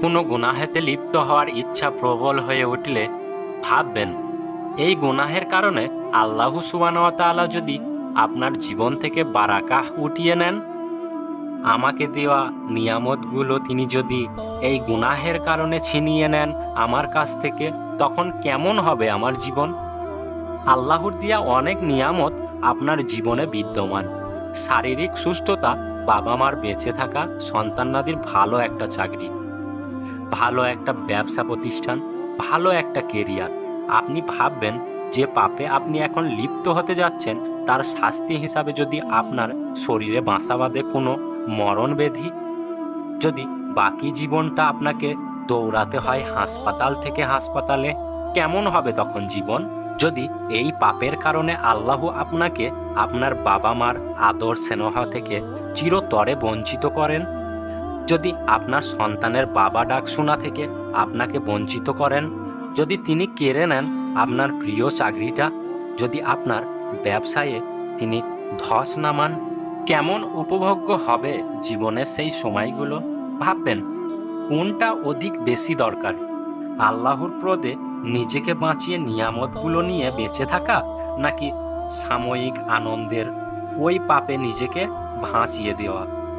কোনো গুনাহেতে লিপ্ত হওয়ার ইচ্ছা প্রবল হয়ে উঠলে ভাববেন, এই গুনাহের কারণে আল্লাহ সুবানতালা যদি আপনার জীবন থেকে বারাকাহ উঠিয়ে নেন, আমাকে দেওয়া নিয়ামতগুলো তিনি যদি এই গুনাহের কারণে ছিনিয়ে নেন আমার কাছ থেকে, তখন কেমন হবে আমার জীবন? আল্লাহর দিয়া অনেক নিয়ামত আপনার জীবনে বিদ্যমান। শারীরিক সুস্থতা বাবা মার বেঁচে থাকা সন্তানাদির ভালো একটা চাকরি, ভালো একটা ব্যবসা প্রতিষ্ঠান, ভালো একটা কেরিয়ার আপনি ভাববেন, যে পাপে আপনি এখন লিপ্ত হতে যাচ্ছেন, তার শাস্তি হিসাবে যদি আপনার শরীরে বাসা বাঁধে কোনো মরণ ব্যাধি যদি বাকি জীবনটা আপনাকে দৌড়াতে হয় হাসপাতাল থেকে হাসপাতালে, কেমন হবে তখন জীবন? যদি এই পাপের কারণে আল্লাহ আপনাকে আপনার বাবা মার আদর স্নেহ থেকে চিরতরে বঞ্চিত করেন? যদি আপনার সন্তানের বাবা ডাক শোনা থেকে আপনাকে বঞ্চিত করেন? যদি তিনি কেড়ে নেন আপনার প্রিয় চাকরিটা? যদি আপনার ব্যবসায়ে তিনি ধস নামান? কেমন উপভোগ্য হবে জীবনের সেই সময়গুলো? ভাববেন, কোনটা অধিক বেশি দরকার? আল্লাহর ক্রোধে নিজেকে বাঁচিয়ে নিয়ামতগুলো নিয়ে বেঁচে থাকা নাকি সাময়িক আনন্দের ওই পাপে নিজেকে ভাসিয়ে দেওয়া?